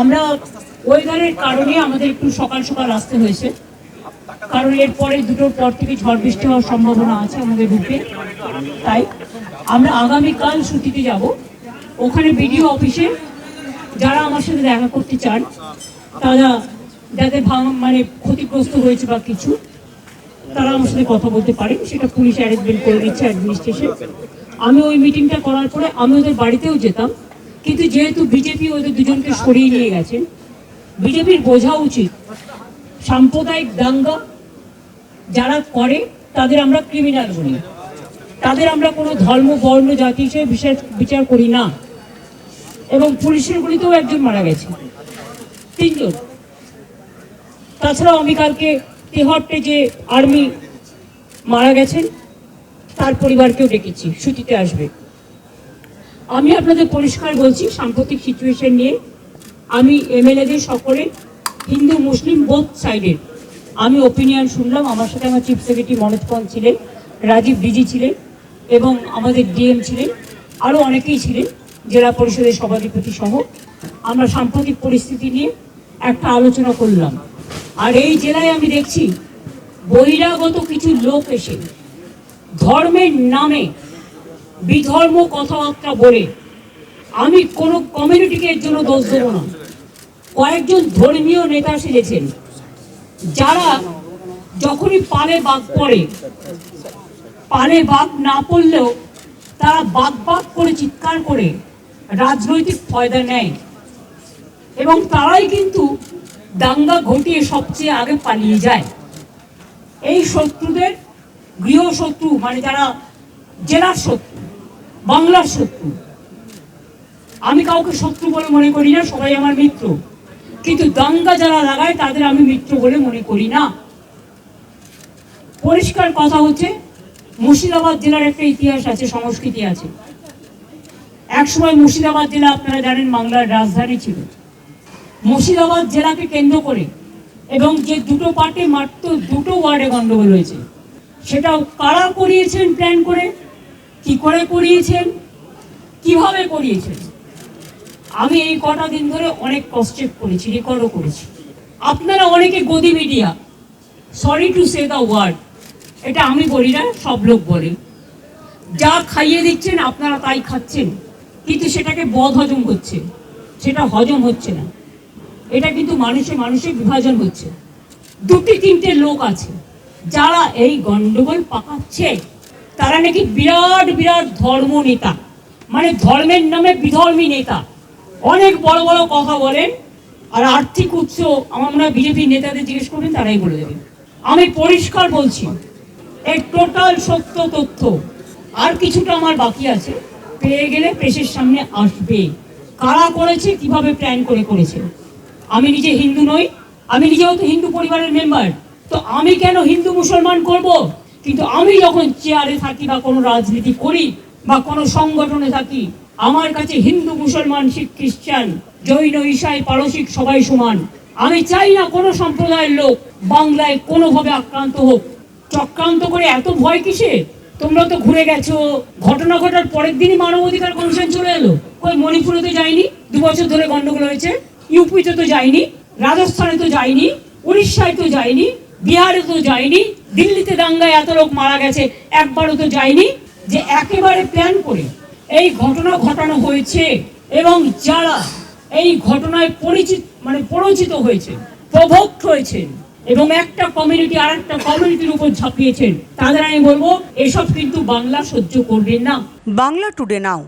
আমরা ওয়েদারের কারণে আমাদের একটু সকাল সকাল আসতে হয়েছে। কারণ এরপরে দুটোর পর থেকে ঝড় বৃষ্টি হওয়ার সম্ভাবনা আছে আমাদের রুটে তাই আমরা আগামীকাল ছুটিতে যাব। ওখানে বিডিও অফিসে যারা আমার সাথে দেখা করতে চান, তারা যাদের মানে ক্ষতিগ্রস্ত হয়েছে বা কিছু, তারা আমার সাথে কথা বলতে পারে। সেটা পুলিশ অ্যারেঞ্জমেন্ট করে দিচ্ছে অ্যাডমিনিস্ট্রেশন আমি ওই মিটিংটা করার পরে আমি ওদের বাড়িতেও যেতাম। কিন্তু যেহেতু বিজেপি ওদের দুজনকে সরিয়ে নিয়ে গেছেন বিজেপির বোঝা উচিত। সাম্প্রদায়িক দাঙ্গা যারা করে, তাদের আমরা ক্রিমিনাল বলি। তাদের আমরা কোনো ধর্ম, বর্ণ, জাতি হিসেবে বিচার বিচার করি না। এবং পুলিশের গুলিতেও একজন মারা গেছে। তিনজন। তাছাড়াও আমি কালকে তেহট্টে যে আর্মি মারা গেছেন, তার পরিবারকেও ডেকেছি, ছুটিতে আসবে। আমি আপনাদের পরিষ্কার বলছি, সাম্প্রতিক সিচুয়েশন নিয়ে আমি এমএলএদের সকলে, হিন্দু, মুসলিম বোথ সাইডের আমি ওপিনিয়ন শুনলাম, আমার সাথে আমার চিফ সেক্রেটারি মনোজ পল ছিলেন, রাজীব ডিজি ছিলেন, এবং আমাদের ডিএম ছিলেন, আরও অনেকেই ছিলেন, জেলা পরিষদের সভাধিপতি সহ। আমরা সাম্প্রতিক পরিস্থিতি নিয়ে একটা আলোচনা করলাম। আর এই জেলায় আমি দেখছি বহিরাগত কিছু লোক এসে ধর্মের নামে বিধর্ম কথাবার্তা বলে। আমি কোনো কমিউনিটিকে এর জন্য দোষ দেবো না। কয়েকজন ধর্মীয় নেতা সেজেছেন যারা যখনই পালে বাঘ পড়ে পালে বাঘ না পড়লেও তারা বাঘ বাঘ করে চিৎকার করে রাজনৈতিক ফয়দা নেয়। এবং তারাই কিন্তু দাঙ্গা ঘটিয়ে সবচেয়ে আগে পালিয়ে যায়। এই শত্রুদের গৃহশত্রু মানে যারা জেলার শত্রু, বাংলার শত্রু, আমি কাউকে শত্রু বলে মনে করি না, সবাই আমার মিত্র। কিন্তু দাঙ্গা যারা লাগায়, তাদের আমি মিত্র বলে মনে করি না। পরিষ্কার কথা হচ্ছে, মুর্শিদাবাদ জেলার একটা ইতিহাস আছে, সংস্কৃতি আছে। একসময় মুর্শিদাবাদ জেলা, আপনারা জানেন, বাংলার রাজধানী ছিল। মুর্শিদাবাদ জেলাকে কেন্দ্র করে এবং যে দুটো পার্টে মাত্র দুটো ওয়ার্ডে গন্ডগোল হয়েছে। সেটাও কারা করিয়েছেন প্ল্যান করে? কি করে করিয়েছেন? কীভাবে করিয়েছেন? আমি এই কটা দিন ধরে অনেক কষ্টেপ করেছি রেকর্ডও করেছি। আপনারা অনেকে godi media sorry to say the word এটা আমি বলি না, সব লোক বলে। যা খাইয়ে দিচ্ছেন, আপনারা তাই খাচ্ছেন, কিন্তু সেটাকে বদ হজম হচ্ছে সেটা হজম হচ্ছে না। এটা কিন্তু মানুষে মানুষে বিভাজন হচ্ছে। দুটি, তিনটে লোক আছে, যারা এই গন্ডগোল পাকাচ্ছে। তারা নাকি বিরাট বিরাট ধর্ম নেতা। মানে ধর্মের নামে বিধর্মী নেতা। অনেক বড় বড় কথা বলেন, আর আর্থিক উৎস আমার বিজেপি নেতাদের জিজ্ঞেস করবেন, তারাই বলে দেবেন আমি পরিষ্কার বলছি এই টোটাল সত্য তথ্য আর কিছুটা আমার বাকি আছে। পেয়ে গেলে প্রেসের সামনে আসবে। কারা করেছে, কীভাবে প্ল্যান করে করেছে? আমি নিজে হিন্দু নই, আমি নিজেও তো হিন্দু পরিবারের মেম্বার তো আমি কেন হিন্দু মুসলমান করব? কিন্তু আমি যখন চেয়ারে থাকি বা কোনো রাজনীতি করি বা কোনো সংগঠনে থাকি, আমার কাছে হিন্দু, মুসলমান, শিখ, খ্রিস্টান, জৈন ঈশাই পারসিক সবাই সমান। আমি চাই না কোনো সম্প্রদায়ের লোক বাংলায় কোনোভাবে আক্রান্ত হোক। চক্রান্ত করে এত ভয় কিসে? তোমরা তো ঘুরে গেছো, ঘটনা ঘটার পরের দিনই মানবাধিকার কমিশন চলে এলো। কই, মণিপুরে তো যায়নি দু বছর ধরে গন্ডগোল হয়েছে। ইউপিতে তো যায়নি, রাজস্থানে তো যায়নি, উড়িষ্যায় তো যায়নি, বিহারে তো যায়নি, দিল্লিতে দাঙ্গায় এত লোক মারা গেছে, একবারও তো যায়নি, যে একেবারে প্ল্যান করে এই ঘটনা ঘটানো হয়েছে এবং যারা এই ঘটনায় পরিচিত মানে পরিচিত হয়েছে, প্রভোক্ত হয়েছেন এবং একটা কমিউনিটি আর একটা কমিউনিটির উপর ঝাঁপিয়েছেন, তাদের আমি বলব, এসব কিন্তু বাংলা সহ্য করবেন না। বাংলা টুডে নাও